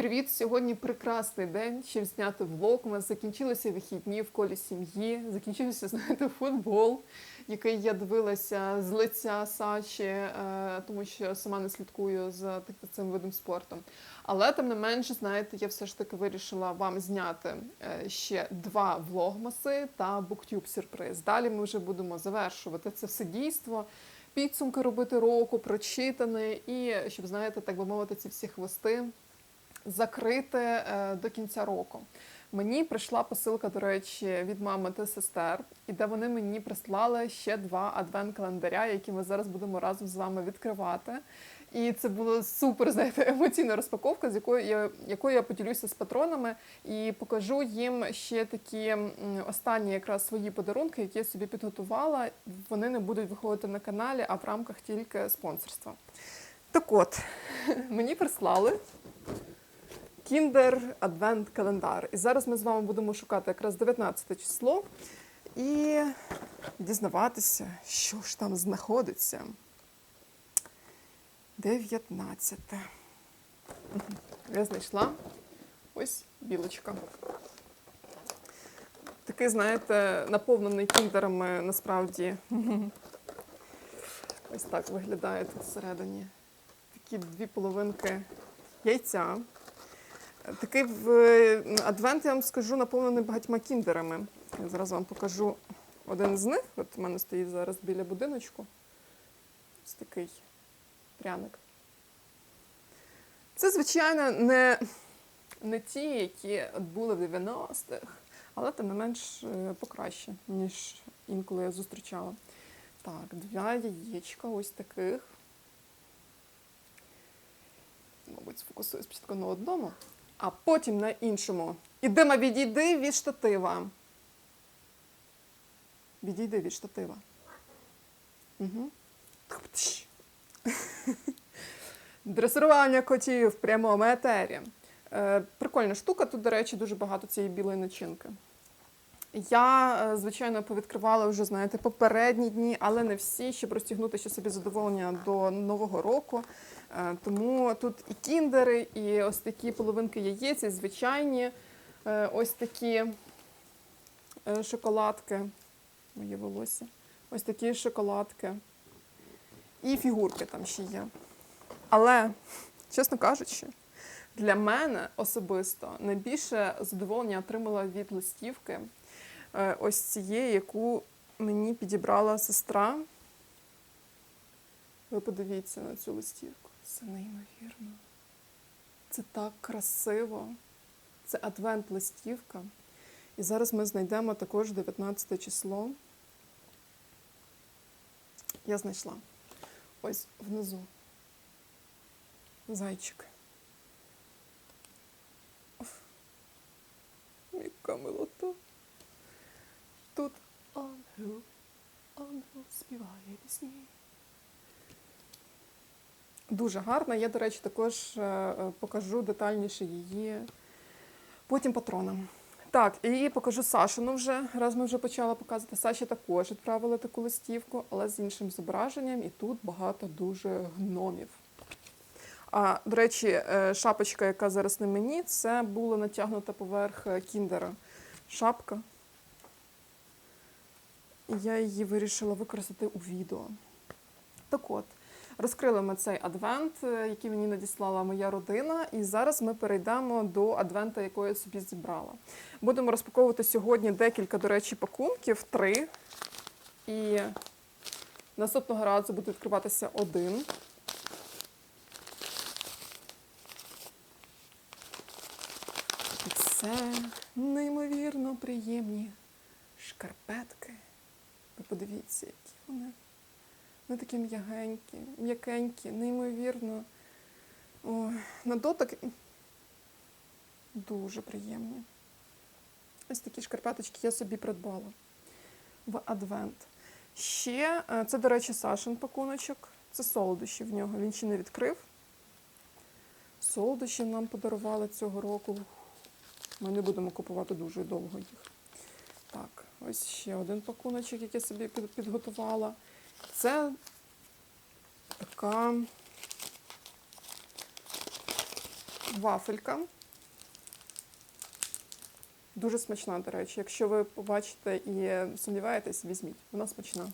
Привіт! Сьогодні прекрасний день, щоб зняти влог. У нас закінчилися вихідні в колі сім'ї. Закінчився, знаєте, футбол, який я дивилася з лиця Саші, е, тому що сама не слідкую за цим видом спорту. Але тим не менше, знаєте, я все ж таки вирішила вам зняти е, ще два влогмаси та буктюб сюрприз. Далі ми вже будемо завершувати це все дійство. Підсумки робити року, прочитане, і щоб знаєте, так би мовити, ці всі хвости закрити е, до кінця року. Мені прийшла посилка, до речі, від мами та сестер, і де вони мені прислали ще два адвент-календаря, які ми зараз будемо разом з вами відкривати. І це була супер, знаєте, емоційна розпаковка, з якою я, якою я поділюся з патронами і покажу їм ще такі останні якраз свої подарунки, які я собі підготувала. Вони не будуть виходити на каналі, а в рамках тільки спонсорства. Так от, мені прислали Kinder Advent календар. І зараз ми з вами будемо шукати якраз 19 число і дізнаватися, що ж там знаходиться. 19. Я знайшла ось білочка. Такий, знаєте, наповнений кіндерами насправді. Ось так виглядає тут всередині. Такі дві половинки яйця. Такий е, адвент, я вам скажу, наповнений багатьма кіндерами. Я зараз вам покажу один з них. От у мене стоїть зараз біля будиночку. Ось такий пряник. Це, звичайно, не, не ті, які були в 90-х, але тим не менш е, покраще, ніж інколи я зустрічала. Так, два яєчка ось таких. Мабуть, сфокусую спочатку на одному, а потім на іншому. Ідемо, відійди від штатива. Відійди від штатива. Угу. Дресирування котів в прямому етері. Е, прикольна штука. Тут, до речі, дуже багато цієї білої начинки. Я, е, звичайно, повідкривала вже, знаєте, попередні дні, але не всі, щоб розтягнути ще собі задоволення до Нового року. Е, Тому тут і кіндери, і ось такі половинки яєць, і звичайні е, ось такі шоколадки. Моє волосся. Ось такі шоколадки. І фігурки там ще є. Але, чесно кажучи, для мене особисто найбільше задоволення отримала від листівки е, ось цієї, яку мені підібрала сестра. Ви подивіться на цю листівку. Це неймовірно. Це так красиво. Це адвент-листівка. І зараз ми знайдемо також 19 число. Я знайшла. Ось внизу. Зайчик. Яка милота. Тут ангел, ангел співає пісні. Дуже гарна. Я, до речі, також е, е, покажу детальніше її потім патронам. Так, і покажу Сашину вже. Раз ми вже почали показувати. Саші також відправили таку листівку, але з іншим зображенням, і тут багато дуже гномів. А, до речі, е, шапочка, яка зараз на мені, це була натягнута поверх е, кіндера. Шапка. Я її вирішила використати у відео. Так от, розкрили ми цей адвент, е, який мені надіслала моя родина, і зараз ми перейдемо до адвента, який я собі зібрала. Будемо розпаковувати сьогодні декілька, до речі, пакунків, три. І наступного разу буде відкриватися один. І це неймовірно приємні шкарпетки. Ви подивіться, які вони. Вони такі м'ягенькі, м'якенькі, неймовірно. Ой, на дотик дуже приємні. Ось такі шкарпеточки я собі придбала в адвент. Ще, е, це, до речі, Сашин пакуночок. Це солодощі в нього. Він ще не відкрив. Солодощі нам подарували цього року. Ми не будемо купувати дуже довго їх. Так, ось ще один пакуночок, який я собі підготувала. Це така вафелька. Дуже смачна, до речі. Якщо ви побачите і сумніваєтесь, візьміть. Вона смачна.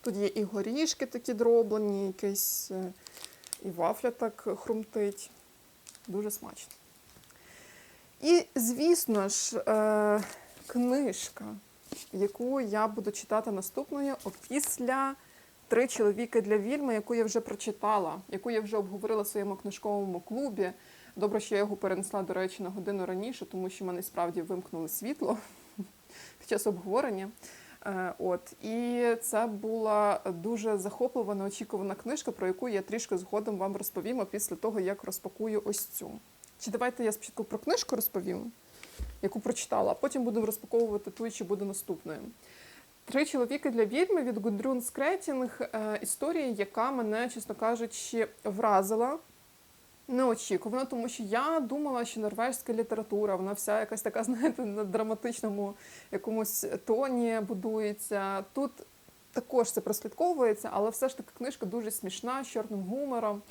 Тут є і горішки такі дроблені, якийсь, е, і вафля так хрумтить. Дуже смачно. І, звісно ж, е, книжка, яку я буду читати наступною опісля Три чоловіки для вільми, яку я вже прочитала, яку я вже обговорила в своєму книжковому клубі. Добре, що я його перенесла, до речі, на годину раніше, тому що мене справді вимкнули світло під час обговорення. Е, От і це була дуже захоплива, неочікувана книжка, про яку я трішки згодом вам розповім після того, як розпакую ось цю. Чи давайте я спочатку про книжку розповім, яку прочитала, а потім будемо розпаковувати ту, чи буде наступною. Три чоловіки для відьми від Гудрун Скретінг. Е, Історія, яка мене, чесно кажучи, вразила неочікувано, тому що я думала, що норвежська література, вона вся якась така, знаєте, на драматичному якомусь тоні будується. Тут також це прослідковується, але все ж таки книжка дуже смішна, з чорним гумором.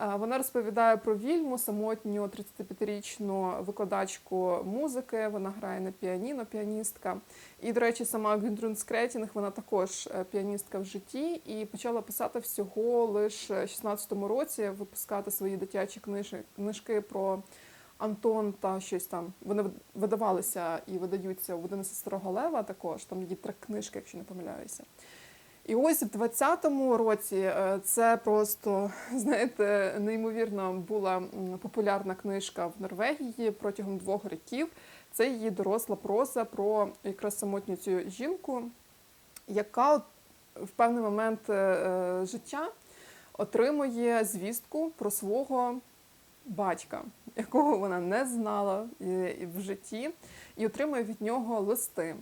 Вона розповідає про вільму, самотню 35-річну викладачку музики. Вона грає на піаніно, піаністка. І, до речі, сама Гюндрун Скретінг, вона також е, піаністка в житті і почала писати всього лише в 16-му році, випускати свої дитячі книжки, про Антон та щось там. Вони видавалися і видаються у 11 Старого Лева також. Там є три книжки, якщо не помиляюся. І ось в 20-му році е, це просто, знаєте, неймовірно була популярна книжка в Норвегії протягом двох років. Це її доросла проза про якраз самотню цю жінку, яка в певний момент е, е, життя отримує звістку про свого батька, якого вона не знала в житті, і отримує від нього листи.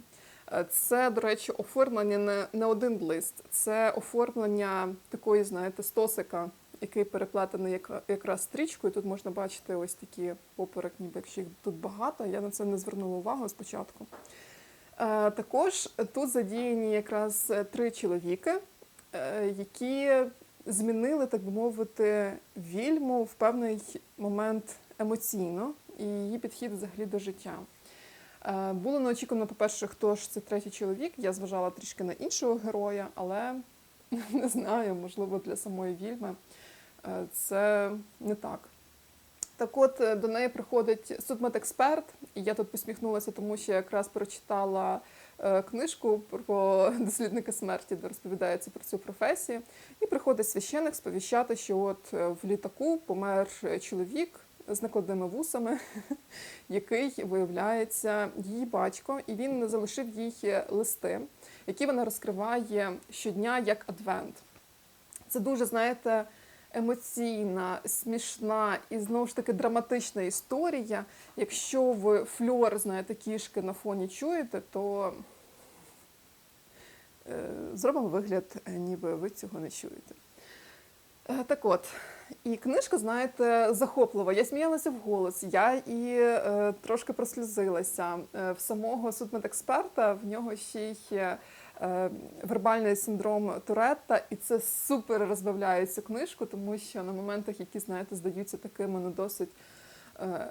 Це, до речі, оформлення не, не один лист, це оформлення такої, знаєте, стосика, який переплетений як, якраз стрічкою. Тут можна бачити ось такі поперек, ніби якщо їх тут багато. Я на це не звернула увагу спочатку. Е, Також тут задіяні якраз три чоловіки, е, які змінили, так би мовити, вільму в певний момент емоційно і її підхід взагалі до життя. Е, Було неочікувано, по-перше, хто ж це третій чоловік. Я зважала трішки на іншого героя, але не знаю, можливо, для самої вільми е, це не так. Так от е, до неї приходить судмедексперт, і я тут посміхнулася, тому що якраз прочитала книжку про дослідника смерті, де розповідається про цю професію. І приходить священик сповіщати, що от в літаку помер чоловік з накладними вусами, який виявляється її батько, і він залишив їй листи, які вона розкриває щодня як адвент. Це дуже, знаєте, емоційна, смішна і знову ж таки драматична історія. Якщо ви фльор, знаєте, кішки на фоні чуєте, то е, зробимо вигляд, е, ніби ви цього не чуєте. Е, Так от, і книжка, знаєте, захоплива. Я сміялася в голос, я і е, трошки прослізилася. Е, в самого судмедексперта в нього ще й е, вербальний синдром Туретта, і це супер розбавляє цю книжку, тому що на моментах, які, знаєте, здаються такими не досить е,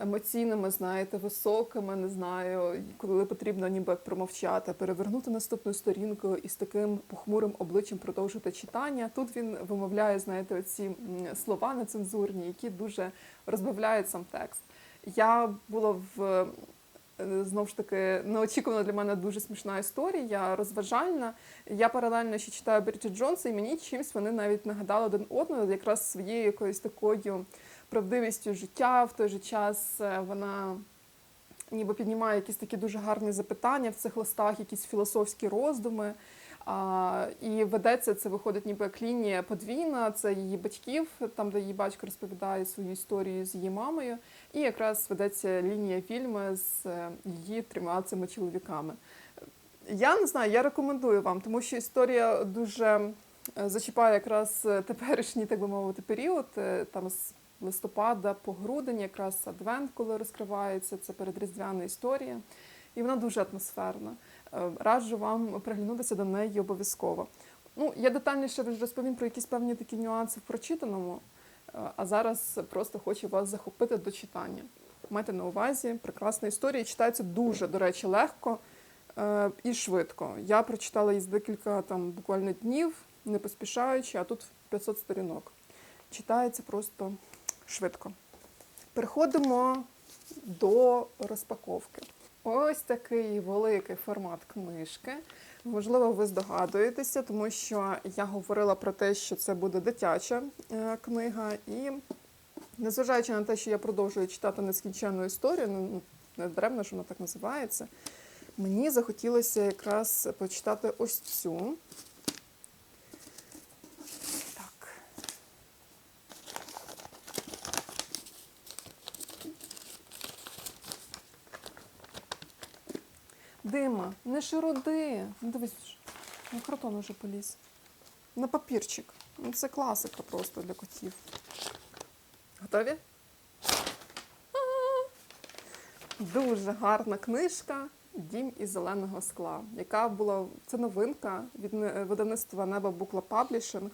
емоційними, знаєте, високими, не знаю, коли потрібно ніби промовчати, перевернути наступну сторінку і з таким похмурим обличчям продовжити читання. Тут він вимовляє, знаєте, оці слова нецензурні, які дуже розбавляють сам текст. Я була в е, знову ж таки неочікувана для мене дуже смішна історія, розважальна. Я паралельно ще читаю Бріджит Джонса, і мені чимось вони навіть нагадали один одного, якраз своєю якоюсь такою правдивістю життя. В той же час е, вона ніби піднімає якісь такі дуже гарні запитання в цих листах, якісь філософські роздуми. А, і ведеться це виходить ніби як лінія подвійна. Це її батьків, там де її батько розповідає свою історію з її мамою, і якраз ведеться лінія фільму з е, її трьома цими чоловіками. Я не знаю, я рекомендую вам, тому що історія дуже е, зачіпає якраз теперішній, так би мовити, період, там з листопада по грудень, якраз адвент, коли розкривається, це передріздвяна історія. І вона дуже атмосферна. Е, Раджу вам приглянутися до неї обов'язково. Ну, я детальніше розповім про якісь певні такі нюанси в прочитаному. Е, А зараз просто хочу вас захопити до читання. Майте на увазі, прекрасна історія. Читається дуже, до речі, легко е, і швидко. Я прочитала її за декілька там буквально днів, не поспішаючи, а тут 500 сторінок. Читається просто швидко. Переходимо до розпаковки. Ось такий великий формат книжки. Можливо, ви здогадуєтеся, тому що я говорила про те, що це буде дитяча е, книга, і незважаючи на те, що я продовжую читати нескінченну історію, ну не даремно, що вона так називається, мені захотілося якраз почитати ось цю. Дима, не широди. Ну, дивись, на картон уже поліз. На папірчик. Ну, це класика просто для котів. Готові? Дуже гарна книжка Дім із зеленого скла, яка була це новинка від не- видавництва Неба Букла Паблішинг.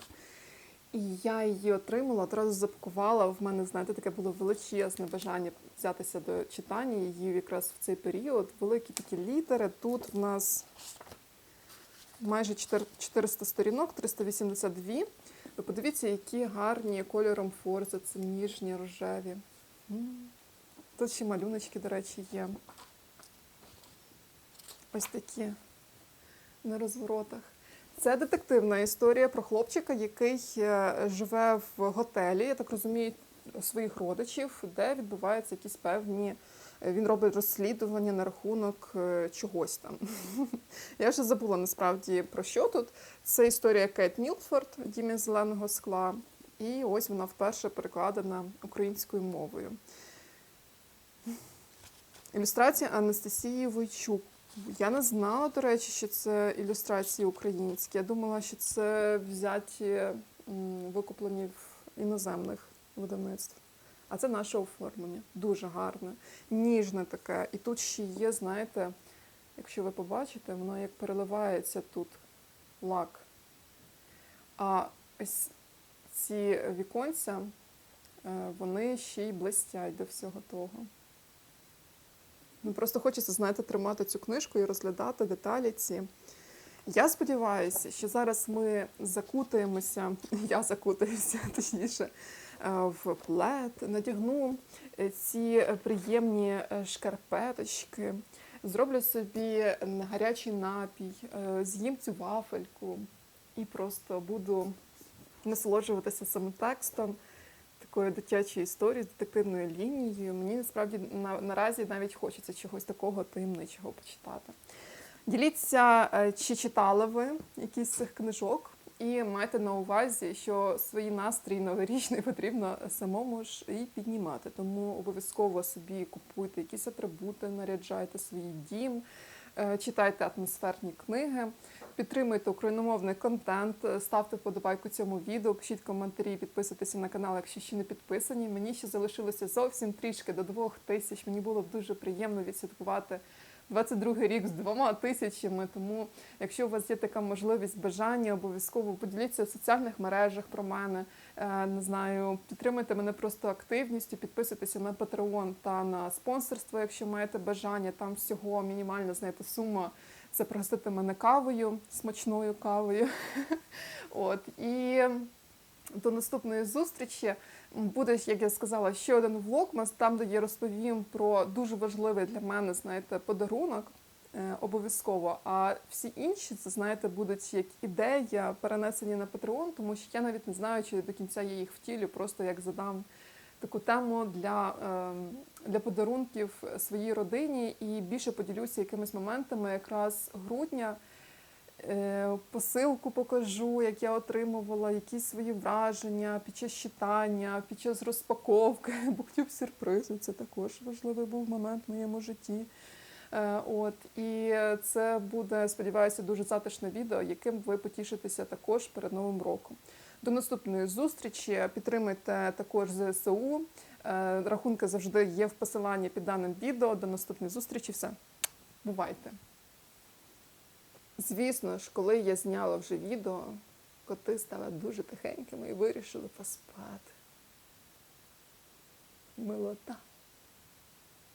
І я її отримала, одразу запакувала. В мене, знаєте, таке було величезне бажання взятися до читання її якраз в цей період. Великі такі літери. Тут в нас майже 400 сторінок, 382. Ви подивіться, які гарні кольором форзи, це ніжні рожеві. Тут ще малюночки, до речі, є. Ось такі на розворотах. Це детективна історія про хлопчика, який е, живе в готелі, я так розумію, своїх родичів, де відбуваються якісь певні. е, Він робить розслідування на рахунок е, чогось там. Я вже забула насправді про що тут. Це історія Кейт Мілфорд, Дім'я зеленого скла. І ось вона вперше перекладена українською мовою. Ілюстрація Анастасії Войчук. Я не знала, до речі, що це ілюстрації українські. Я думала, що це взяті викуплені в іноземних видавництв. А це наше оформлення. Дуже гарне, ніжне таке. І тут ще є, знаєте, якщо ви побачите, воно як переливається тут лак. А ось ці віконця, е, вони ще й блистять до всього того. Ну, просто хочеться, знаєте, тримати цю книжку і розглядати деталі ці. Я сподіваюся, що зараз ми закутаємося, я закутаюся, точніше, е, в плед, надягну е, ці приємні е, шкарпеточки, зроблю собі гарячий напій, з'їм цю вафельку і просто буду насолоджуватися самим текстом такої дитячої історії з детективною лінією. Мені насправді на, наразі навіть хочеться чогось такого таємничого почитати. Діліться, е, чи читали ви якісь з цих книжок, і майте на увазі, що свої настрій новорічний потрібно самому ж і піднімати. Тому обов'язково собі купуйте якісь атрибути, наряджайте свій дім, е, читайте атмосферні книги. Підтримуйте україномовний контент, ставте вподобайку цьому відео, пишіть коментарі, підписуйтеся на канал, якщо ще не підписані. Мені ще залишилося зовсім трішки до двох тисяч. Мені було б дуже приємно відсвяткувати 22 рік з двома тисячами. Тому, якщо у вас є така можливість, бажання, обов'язково поділіться в соціальних мережах про мене. Е, Не знаю, підтримуйте мене просто активністю, підписуйтеся на Patreon та на спонсорство, якщо маєте бажання. Там всього мінімальна знаєте, сума це пригостити мене кавою, смачною кавою. От і до наступної зустрічі буде, як я сказала, ще один влогмас, там, де я розповім про дуже важливий для мене, знаєте, подарунок. е, Обов'язково, а всі інші це знаєте будуть як ідея перенесені на Patreon, тому що я навіть не знаю, чи до кінця я їх втілю, просто як задам таку тему для, ем, для подарунків своїй родині і більше поділюся якимись моментами якраз грудня. Е, Посилку покажу, як я отримувала якісь свої враження під час читання, під час розпаковки, буктюб сюрпризу. Це також важливий був момент в моєму житті. Е, От і це буде, сподіваюся, дуже затишне відео, яким ви потішитеся також перед новим роком. До наступної зустрічі. підтримайте також ЗСУ. Е, Рахунки завжди є в посиланні під даним відео. До наступної зустрічі. Все. Бувайте. Звісно ж, коли я зняла вже відео, коти стали дуже тихенькими і вирішили поспати. милота.